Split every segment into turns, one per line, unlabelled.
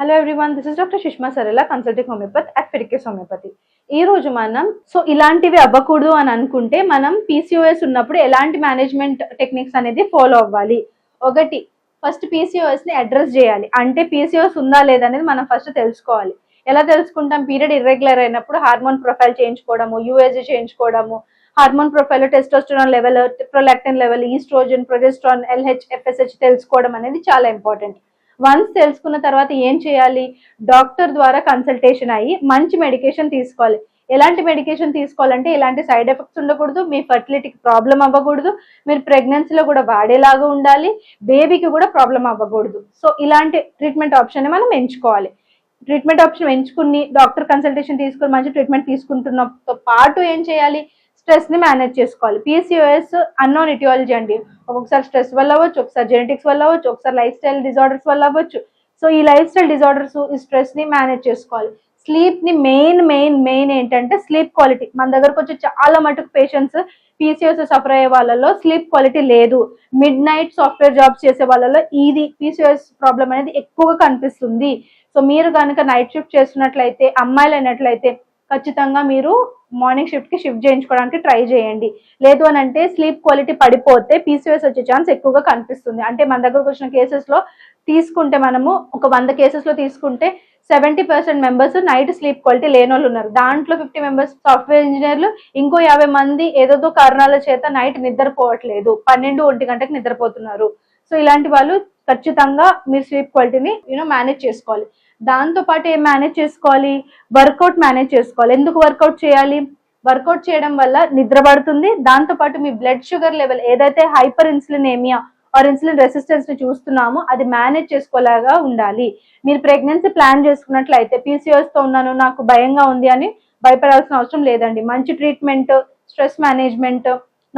Hello everyone this is doctor Sushma Sarela consulting homeopathy at Fiticus homeopathy ఈ రోజు మనం so ఇలాంటివి అవ్వకూడదు అని అనుకుంటే మనం పీసీఓఎస్ ఉన్నప్పుడు ఎలాంటి మేనేజ్మెంట్ టెక్నిక్స్ అనేది ఫాలో అవ్వాలి? ఒకటి ఫస్ట్ పీసీఓఎస్ని అడ్రస్ చేయాలి. అంటే పీసీఓఎస్ ఉందా లేదా అనేది మనం ఫస్ట్ తెలుసుకోవాలి. ఎలా తెలుసుకుంటాం? పీరియడ్ ఇర్రెగ్యులర్ అయినప్పుడు హార్మోన్ ప్రొఫైల్ చేయించుకోవడము USG చేయించుకోవడము hormone profile testosterone level prolactin level oestrogen progesterone LH FSH తెలుసుకోవడం అనేది చాలా ఇంపార్టెంట్ వన్స్ తెలుసుకున్న తర్వాత ఏం చేయాలి? డాక్టర్ ద్వారా కన్సల్టేషన్ అయ్యి మంచి మెడికేషన్ తీసుకోవాలి. ఎలాంటి మెడికేషన్ తీసుకోవాలంటే ఎలాంటి సైడ్ ఎఫెక్ట్స్ ఉండకూడదు మీ ఫర్టిలిటీకి ప్రాబ్లం అవ్వకూడదు మీరు ప్రెగ్నెన్సీలో కూడా వాడేలాగా ఉండాలి బేబీకి కూడా ప్రాబ్లం అవ్వకూడదు. సో ఇలాంటి ట్రీట్మెంట్ ఆప్షన్ మనం ఎంచుకోవాలి. ట్రీట్మెంట్ ఆప్షన్ ఎంచుకుని డాక్టర్ కన్సల్టేషన్ తీసుకుని మంచి ట్రీట్మెంట్ తీసుకుంటున్నతో పాటు ఏం చేయాలి? స్ట్రెస్ని మేనేజ్ చేసుకోవాలి. పీసీఓఎస్ అన్నోన్ ఇటియాలజీ అండి. ఒక్కొక్కసారి స్ట్రెస్ వల్ల అవ్వచ్చు ఒకసారి జెనెటిక్స్ వల్ల అవ్వచ్చు ఒకసారి లైఫ్ స్టైల్ డిజార్డర్స్ వల్ల అవ్వచ్చు. సో ఈ లైఫ్ స్టైల్ డిజార్డర్స్ ఈ స్ట్రెస్ని మేనేజ్ చేసుకోవాలి. స్లీప్ని మెయిన్ మెయిన్ మెయిన్ ఏంటంటే స్లీప్ క్వాలిటీ మన దగ్గరకు వచ్చి చాలా మటుకు పేషెంట్స్ పీసీఎస్ సఫర్ అయ్యే వాళ్ళలో స్లీప్ క్వాలిటీ లేదు. మిడ్ నైట్ సాఫ్ట్వేర్ జాబ్స్ చేసే వాళ్ళలో ఇది పీసీఎస్ ప్రాబ్లం అనేది ఎక్కువగా కనిపిస్తుంది. సో మీరు కనుక నైట్ షిఫ్ట్ చేస్తున్నట్లయితే అమ్మాయిలు అయినట్లయితే ఖచ్చితంగా మీరు మార్నింగ్ షిఫ్ట్కి షిఫ్ట్ చేయించుకోవడానికి ట్రై చేయండి. లేదు అని అంటే స్లీప్ క్వాలిటీ పడిపోతే పీసీఎస్ వచ్చే ఛాన్స్ ఎక్కువగా కనిపిస్తుంది. అంటే మన దగ్గరకు వచ్చిన కేసెస్లో తీసుకుంటే మనము ఒక వంద కేసెస్లో తీసుకుంటే seventy percent members night sleep quality లేని వాళ్ళు ఉన్నారు. దాంట్లో ఫిఫ్టీ మెంబర్స్ సాఫ్ట్వేర్ ఇంజనీర్లు ఇంకో యాభై మంది ఏదోదో కారణాల చేత నైట్ నిద్రపోవట్లేదు. పన్నెండు ఒంటి గంటకి నిద్రపోతున్నారు. సో ఇలాంటి వాళ్ళు ఖచ్చితంగా మీరు స్లీప్ క్వాలిటీని యూనో మేనేజ్ చేసుకోవాలి. దాంతో పాటు ఏం మేనేజ్ చేసుకోవాలి? వర్కౌట్ మేనేజ్ చేసుకోవాలి. ఎందుకు వర్కౌట్ చేయాలి? వర్కౌట్ చేయడం వల్ల నిద్ర పడుతుంది. దాంతో పాటు మీ బ్లడ్ షుగర్ లెవెల్ ఏదైతే hyperinsulinaemia or insulin రెసిస్టెన్స్ని చూస్తున్నామో అది మేనేజ్ చేసుకోలేగా ఉండాలి. మీరు ప్రెగ్నెన్సీ ప్లాన్ చేసుకున్నట్లయితే పీసీఓఎస్తో ఉన్నాను నాకు భయంగా ఉంది అని భయపడాల్సిన అవసరం లేదండి. మంచి ట్రీట్మెంట్ స్ట్రెస్ మేనేజ్మెంట్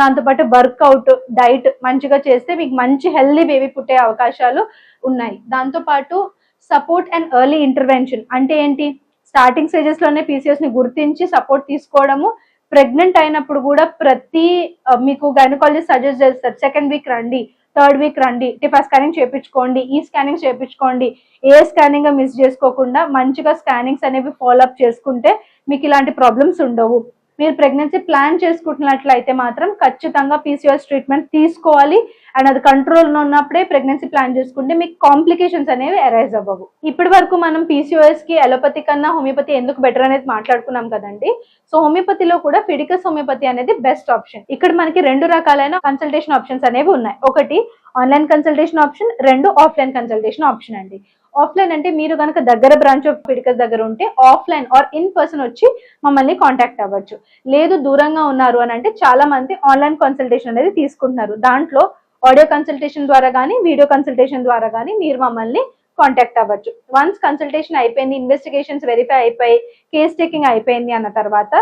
దాంతోపాటు వర్కౌట్ డైట్ మంచిగా చేస్తే మీకు మంచి హెల్దీ బేబీ పుట్టే అవకాశాలు ఉన్నాయి. దాంతోపాటు సపోర్ట్ అండ్ ఎర్లీ ఇంటర్వెన్షన్ అంటే ఏంటి? స్టార్టింగ్ స్టేజెస్లోనే పీసీఎస్ని గుర్తించి సపోర్ట్ తీసుకోవడము. ప్రెగ్నెంట్ అయినప్పుడు కూడా ప్రతి మీకు గైనకాలజిస్ట్ సజెస్ట్ చేస్తారు సెకండ్ వీక్ రండి థర్డ్ వీక్ రండి టిఫా స్కానింగ్ చేయించుకోండి ఈ స్కానింగ్ చేయించుకోండి ఏ స్కానింగ్ మిస్ చేసుకోకుండా మంచిగా స్కానింగ్స్ అనేవి ఫాలో అప్ చేసుకుంటే మీకు ఇలాంటి ప్రాబ్లమ్స్ ఉండవు. మీరు ప్రెగ్నెన్సీ ప్లాన్ చేసుకుంటున్నట్లయితే మాత్రం ఖచ్చితంగా పీసీఎస్ ట్రీట్మెంట్ తీసుకోవాలి. అండ్ అది కంట్రోల్లో ఉన్నప్పుడే ప్రెగ్నెన్సీ ప్లాన్ చేసుకుంటే మీకు కాంప్లికేషన్స్ అనేవి అరైజ్ అవ్వవు. ఇప్పటి వరకు మనం పీసీఓఎస్కి అలోపతి కన్నా హోమియోపతి ఎందుకు బెటర్ అనేది మాట్లాడుకున్నాం కదండి. సో హోమియోపతిలో కూడా ఫిడికస్ హోమియోపతి అనేది బెస్ట్ ఆప్షన్ ఇక్కడ మనకి రెండు రకాలైన కన్సల్టేషన్ ఆప్షన్స్ అనేవి ఉన్నాయి. ఒకటి ఆన్లైన్ కన్సల్టేషన్ ఆప్షన్ రెండు ఆఫ్లైన్ కన్సల్టేషన్ ఆప్షన్ అండి. ఆఫ్లైన్ అంటే మీరు కనుక దగ్గర బ్రాంచ్ ఆఫ్ ఫిడికస్ దగ్గర ఉంటే ఆఫ్లైన్ ఆర్ ఇన్ పర్సన్ వచ్చి మమ్మల్ని కాంటాక్ట్ అవ్వచ్చు. లేదు దూరంగా ఉన్నారు అని అంటే చాలా మంది ఆన్లైన్ కన్సల్టేషన్ అనేది తీసుకుంటున్నారు. దాంట్లో ఆడియో కన్సల్టేషన్ ద్వారా కానీ వీడియో కన్సల్టేషన్ ద్వారా కానీ మీరు మమ్మల్ని కాంటాక్ట్ అవ్వచ్చు. వన్స్ కన్సల్టేషన్ అయిపోయింది ఇన్వెస్టిగేషన్స్ వెరిఫై అయిపోయి కేస్ టేకింగ్ అయిపోయింది అన్న తర్వాత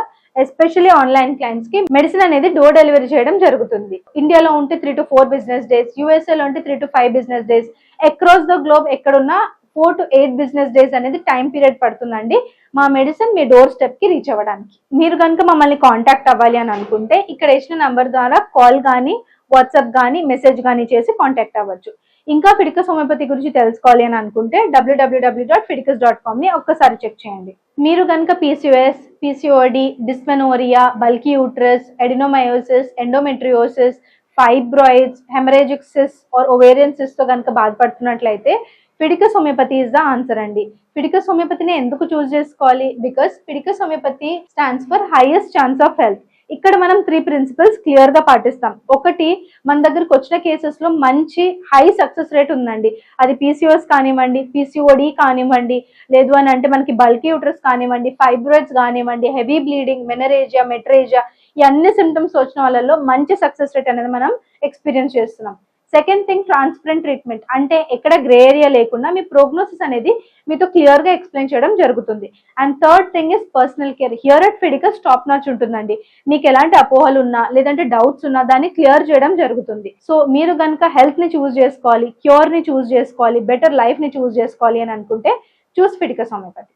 ఎస్పెషల్లీ ఆన్లైన్ క్లయింట్స్కి మెడిసిన్ అనేది డోర్ డెలివరీ చేయడం జరుగుతుంది. ఇండియాలో ఉంటే three to four business days యూఎస్ఏలో ఉంటే three to five business days across the globe ఎక్కడున్నా four to eight business days అనేది టైం పీరియడ్ పడుతుందండి. మా మెడిసిన్ మీ డోర్ స్టెప్కి రీచ్ అవ్వడానికి. మీరు కనుక మమ్మల్ని కాంటాక్ట్ అవ్వాలి అని అనుకుంటే ఇక్కడ ఇచ్చిన నంబర్ ద్వారా కాల్ కానీ వాట్సాప్ కానీ మెసేజ్ కానీ చేసి కాంటాక్ట్ అవ్వచ్చు. ఇంకా ఫిడికస్ హోమియోపతి గురించి తెలుసుకోవాలి అని అనుకుంటే డబ్ల్యూడబ్ల్యూడబ్ల్యూ డాట్ ఫిడికస్ డాట్ కామ్ని ఒక్కసారి చెక్ చేయండి. మీరు కనుక PCOS PCOD dysmenorrhoea bulky uterus adenomyosis endometriosis fibroids haemorrhagic cyst or ఓవేరియన్తో కనుక బాధపడుతున్నట్లయితే Fiticus homeopathy is the answer అండి. ఫిడికస్ హోమియోపతిని ఎందుకు చూస్ చేసుకోవాలి? Because Fiticus homeopathy stands for highest chance of health ఇక్కడ మనం త్రీ ప్రిన్సిపల్స్ క్లియర్గా పాటిస్తాం. ఒకటి మన దగ్గరకు వచ్చిన కేసెస్లో మంచి హై సక్సెస్ రేట్ ఉందండి. అది పీసీఓఎస్ కానివ్వండి పీసీఓడి కానివ్వండి లేదు అని అంటే మనకి బల్కీ యూటర్స్ కానివ్వండి ఫైబ్రాయిడ్స్ కానివ్వండి హెవీ బ్లీడింగ్ మెనరేజియా మెట్రేజియా ఈ అన్ని సిమ్టమ్స్ వచ్చిన వాళ్ళలో మంచి సక్సెస్ రేట్ అనేది మనం ఎక్స్పీరియన్స్ చేస్తున్నాం. సెకండ్ థింగ్ ట్రాన్స్పరెంట్ ట్రీట్మెంట్ అంటే ఎక్కడ గ్రే ఏరియా లేకుండా మీ ప్రోగ్నోసిస్ అనేది మీతో క్లియర్గా ఎక్స్ప్లెయిన్ చేయడం జరుగుతుంది. And third thing is personal care here at Fiticus top notch ఉంటుందండి. మీకు ఎలాంటి అపోహలు ఉన్నా లేదంటే డౌట్స్ ఉన్నా దాన్ని క్లియర్ చేయడం జరుగుతుంది. సో మీరు కనుక హెల్త్ని చూస్ చేసుకోవాలి క్యూర్ని చూస్ చేసుకోవాలి బెటర్ లైఫ్ని చూస్ చేసుకోవాలి అని అనుకుంటే choose Fiticus homeopathy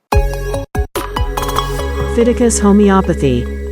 Fiticus Homeopathy.